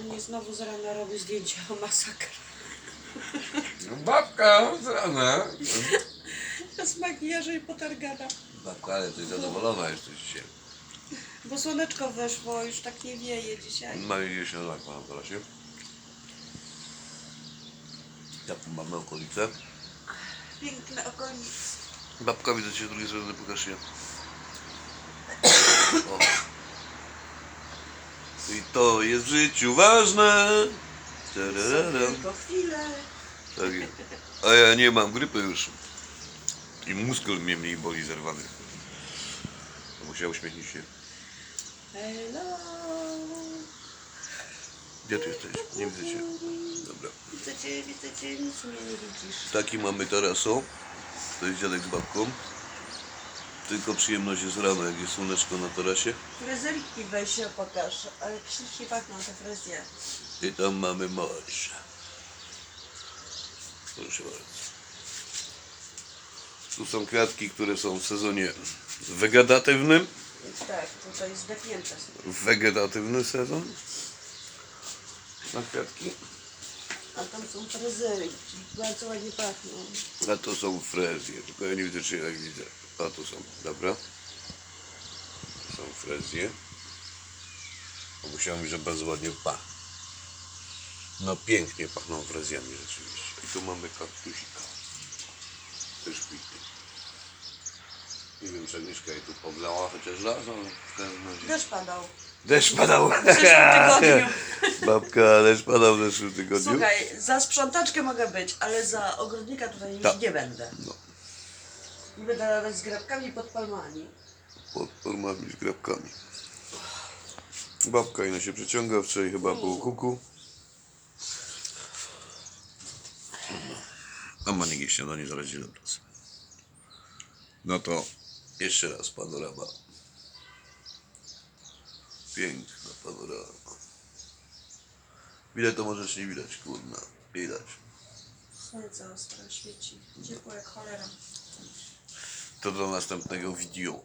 Oni znowu z rana robią zdjęcia o masakr. No babka z rana. Z makijażu i potargana. Babka, ale ty zadowolona jesteś dzisiaj. Bo słoneczko weszło, już tak nie wieje dzisiaj. Mamy gdzieś na znak na tarasie. Jaką mamy okolicę? Piękne okolice. Babka widzę cię z drugiej strony, pokaż się. O. I to jest w życiu ważne. Tararara. Tylko chwilę. Tak jest. A ja nie mam grypy już. I muskul mnie mniej boli zerwany. Musiał uśmiechnąć się. Hello. Gdzie ty jesteś? Nie widzę cię. Dobra. Widzę cię, widzę cię, nic mnie nie widzisz. Taki mamy teraz o. To jest dziadek z babką. Tylko przyjemność jest rano, jak jest słoneczko na tarasie. Frezerki weź się pokaż, ale ślicznie pachną te frezje. I tam mamy morze. Proszę bardzo. Tu są kwiatki, które są w sezonie wegetatywnym. Tak, tutaj zdechnięte są. Wegetatywny sezon. Na kwiatki. A tam są frezerki, bardzo ładnie pachną. A to są frezje, tylko ja nie widzę czy jak widzę. A tu są, dobra. To są frezje. Bo Musiałem, że bardzo ładnie pachną. No pięknie pachną frezjami rzeczywiście. I tu mamy kaktusika. Też kwitnie. Nie wiem, czy Agnieszka jej tu poblała chociaż raz, ale w każdym razie... Deszcz padał. Deszcz padał! W zeszłym tygodniu. Babka, deszcz padał w zeszłym tygodniu. Słuchaj, za sprzątaczkę mogę być, ale za ogrodnika tutaj już Tak. nie będę. No, Nie będę nawet z grabkami pod palmami. pod formami z grabkami. Babka ino się przeciąga, wczoraj chyba było kuku. A Manik śniadanie zaraz idzie do pracy. No to jeszcze raz panorama. Piękna panorama. Widać to możesz nie widać, kurna. Widać. Słońce ostro świeci. Ciepło jak cholera. To do następnego wideo.